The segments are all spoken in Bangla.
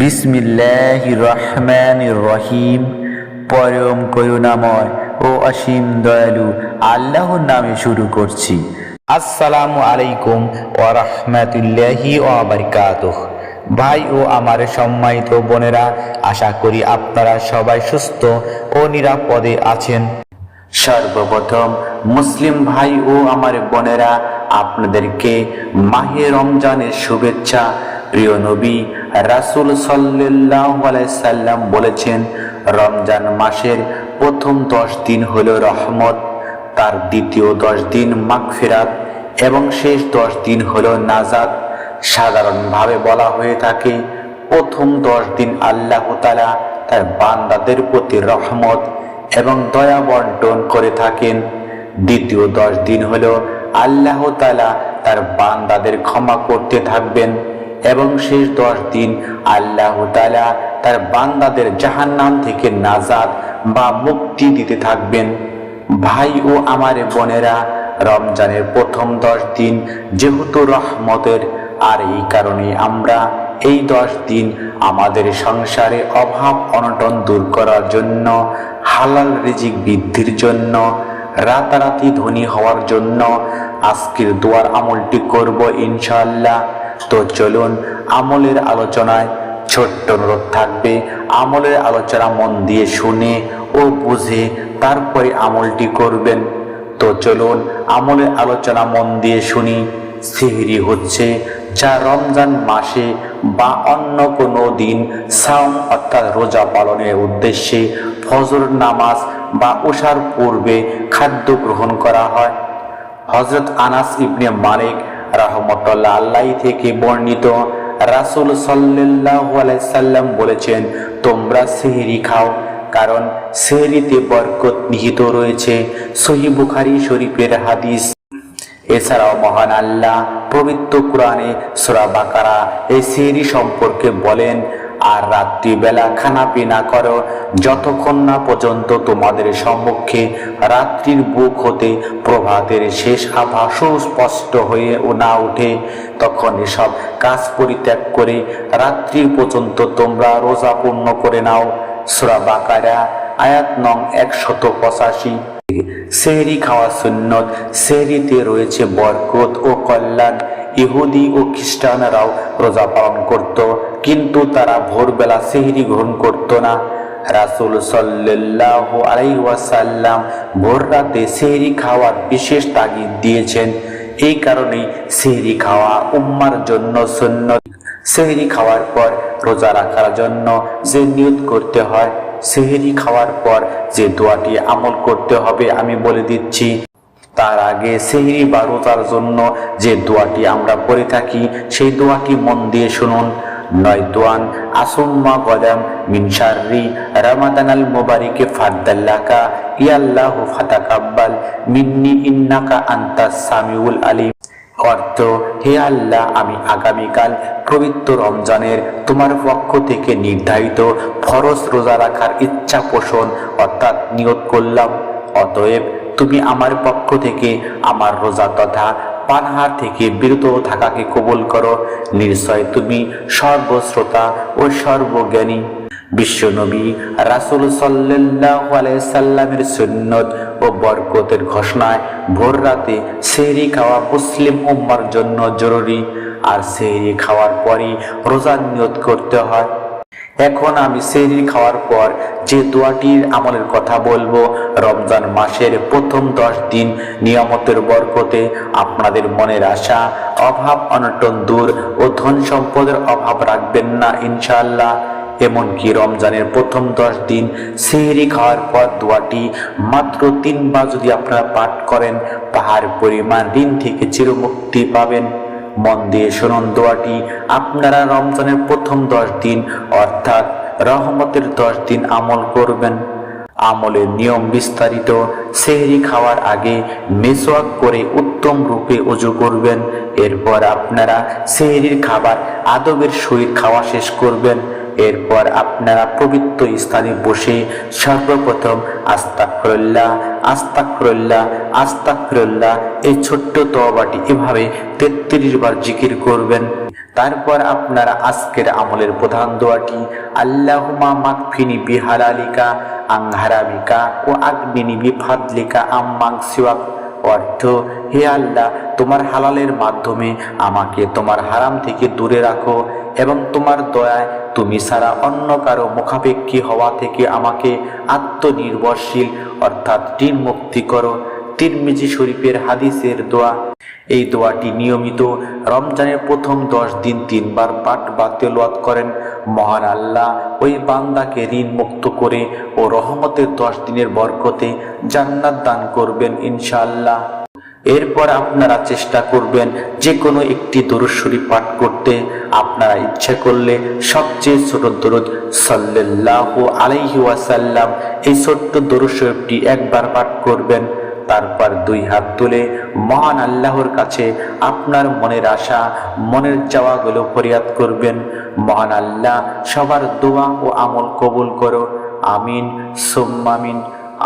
বিসমিল্লাহ রহমান রহিম। পরম করুণাময় ও অসীম দয়ালু আল্লাহর নামে শুরু করছি। আসসালামু আলাইকুম ও রহমতুল্লাহি ও বারকাতুহ। ভাই ও আমার সম্মানিত বোনেরা, আশা করি আপনারা সবাই সুস্থ ও নিরাপদে আছেন। সর্বপ্রথম মুসলিম ভাই ও আমার বোনেরা আপনাদেরকে মাহে রমজানের শুভেচ্ছা প্রিয় নবী রাসুল সাল্লাম বলেছেন, রমজান মাসের প্রথম দশ দিন হল রহমত, তার দ্বিতীয় দশ দিন মাগফিরাত এবং শেষ দশ দিন হল নাজাত। সাধারণভাবে বলা হয়ে থাকে, প্রথম দশ দিন আল্লাহ তালা তার বান্দাদের প্রতি রহমত এবং দয়া বন্টন করে থাকেন। দ্বিতীয় দশ দিন হল আল্লাহ তালা তার বান্দাদের ক্ষমা করতে থাকবেন এবং শেষ দশ দিন আল্লাহ তালা তার বান্দাদের জাহান্নাম থেকে নাজাদ বা মুক্তি দিতে থাকবেন। ভাই ও আমার বোনেরা, রমজানের প্রথম দশ দিন যেহেতু রহমতের, আর এই কারণে আমরা এই দশ দিন আমাদের সংসারে অভাব অনটন দূর করার জন্য হালাল রিজিক বৃদ্ধির জন্য, রাতারাতি ধনী হওয়ার জন্য আজকের দোয়ার আমলটি করব ইনশাআল্লাহ। তো চলুন, আমলের আলোচনায় ছোট্ট অনুরোধ থাকবে। আমলের আলোচনা মন দিয়ে শুনে ও বুঝে তারপরে আমলটি করবেন। তো চলুন, আমলের আলোচনা মন দিয়ে শুনি। সিহরি হচ্ছে যা রমজান মাসে বা অন্য কোনো দিন সাউম অর্থাৎ রোজা পালনের উদ্দেশ্যে ফজর নামাজ বা উষার পূর্বে খাদ্য গ্রহণ করা হয়। হজরত আনাস ইবনে মালিক রহমতুল্লাহ আল্লাহ থেকে বর্ণিত রাসুল সাল্লাহ সাল্লাম বলেছেন, তোমরা সেহরি খাও, কারণ সেহরিতে বরকত নিহিত রয়েছে। সহি বুখারি শরীফের হাদিস। এছাড়াও মহান আল্লাহ পবিত্র কোরআনে সোরা বাকারা এই সেহরি সম্পর্কে বলেন, আর রাত্রিবেলা খানা পিনা করো, যতক্ষণ না পর্যন্ত তোমাদের সম্মুখে রাত্রির বুক হতে প্রভাতের শেষ আভা সুস্পষ্ট হয়ে না উঠে তখন এসব কাজ পরিত্যাগ করে রাত্রির পর্যন্ত তোমরা রোজা পূর্ণ করে নাও। সুরা বাকারা আয়াত নং একশত পঁচাশি। সেহরি খাওয়া সুন্নত, সেহরিতে রয়েছে বরকত ও কল্যাণ। ইহুদি ও খ্রিস্টানরাও রোজা পালন করত, কিন্তু তারা ভোরবেলা সেহরি গ্রহণ করত না। রাসুল সাল্লাহ আলাইসাল্লাম ভোর রাতে সেহরি খাওয়ার বিশেষ তাগিদ দিয়েছেন। এই কারণেই সেহরি খাওয়া উম্মার জন্য সুন্নত। সেহরি খাওয়ার পর রোজা রাখার জন্য যে নিয়ত করতে হয়। সেহরি খাওয়ার পর যে দোয়াটি আমল করতে হবে, আমি বলে দিচ্ছি, তার আগে সেহরি বা রোজার জন্য যে দোয়াটি আমরা পড়ে থাকি, সেই দোয়াটি মন দিয়ে শুনুন। নয় দোয়ান, আসুম্মা গদাম মিন শাররি রামাদান আল মুবারিকে ফাদ্দাল্লাকা, ইয়াল্লাহু ফাতাকাব্বাল মিন্নি ইন্নাকা আন্তাস সামিউল আলিম। অর্থ, হে আল্লাহ, আমি আগামীকাল পবিত্র রমজানের তোমার পক্ষ থেকে নির্ধারিত ফরজ রোজা রাখার ইচ্ছা পোষণ অর্থাৎ নিয়ত করলাম। অতএব তুমি আমার পক্ষ থেকে আমার রোজা তথা পানহার থেকে বিরত থাকাকে কবুল করো। নিশ্চয় তুমি সর্বশ্রোতা ও সর্বজ্ঞানী। বিশ্বনবী রাসুল সাল্লামের সুন্নত ও বরকতের ঘোষণায় ভোর রাতে সেহরি খাওয়া মুসলিম উম্মার জন্য জরুরি। আর সেহরি খাওয়ার পরই রোজা নিয়ত করতে হয়। এখন আমি সেহরি খাওয়ার পর যে দোয়াটির আমলের কথা বলব, রমজান মাসের প্রথম দশ দিন নিয়ামতের বরকতে আপনাদের মনের আশা, অভাব, অনটন দূর ও ধন সম্পদের অভাব রাখবেন না, ইনশাআল্লাহ। এমনকি রমজানের প্রথম দশ দিন সেহরি খাওয়ার পর দোয়াটি মাত্র তিনবার যদি আপনারা পাঠ করেন পাহাড় পরিমাণ ঋণ থেকে চিরমুক্তি পাবেন। মন দিয়ে শুনুন দোয়াটি, আপনারা রমজানের প্রথম দশ দিন, অর্থাৎ রহমতের দশ দিন আমল করবেন। আমলের নিয়ম বিস্তারিত সেহরি খাওয়ার আগে মেসোয়াক করে উত্তম রূপে অজু করবেন। এরপর আপনারা সেহরির খাবার আদবের সহিত খাওয়া শেষ করবেন। এরপর আপনারা পবিত্র স্থানে বসে সর্বপ্রথম আস্তাকফিরুল্লাহ আস্তাকফিরুল্লাহ আস্তাকফিরুল্লাহ এই ছোট্ট তওবাটি এভাবে তেত্রিশ বার জিকির করবেন। তারপর আপনারা আজকের আমলের প্রধান দোয়াটি আল্লাহুমা মাকফিনি বিহালালিকা, আংহারামিকা ও আগ্নিনি বিফাদলিকা আম্মাং সিওয়াক। অর্থ, হে আল্লাহ, তোমার হালালের মাধ্যমে আমাকে তোমার হারাম থেকে দূরে রাখো এবং তোমার দয়ায় তুমি ছাড়া অন্য কারও মুখাপেক্ষী হওয়া থেকে আমাকে আত্মনির্ভরশীল, অর্থাৎ ঋণ মুক্তি করো। তিরমিজি শরীফের হাদিসের দোয়া। এই দোয়াটি নিয়মিত রমজানের প্রথম দশ দিন তিনবার পাঠ বা তেলাওয়াত করেন। মহান আল্লাহ ওই বান্দাকে ঋণ মুক্ত করে ও রহমতের দশ দিনের বরকতে জান্নাত দান করবেন ইনশাআল্লাহ। এরপর আপনারা চেষ্টা করবেন যে কোনো একটি দরুশ্বরী পাঠ করতে। আপনারা ইচ্ছা করলে সবচেয়ে ছোট দরুদ সাল্লাল্লাহু আলাইহি ওয়াসাল্লাম, এই ছোট্ট দরুশ্বরীটি একবার পাঠ করবেন। তারপর দুই হাত তুলে মহান আল্লাহর কাছে আপনার মনের আশা, মনের চাওয়াগুলো ফরিয়াদ করবেন। মহান আল্লাহ সবার দোয়া ও আমল কবুল করো। আমিন সুম্মামিন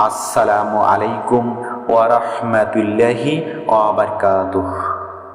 আসসালামু আলাইকুম ورحمة الله وبركاته.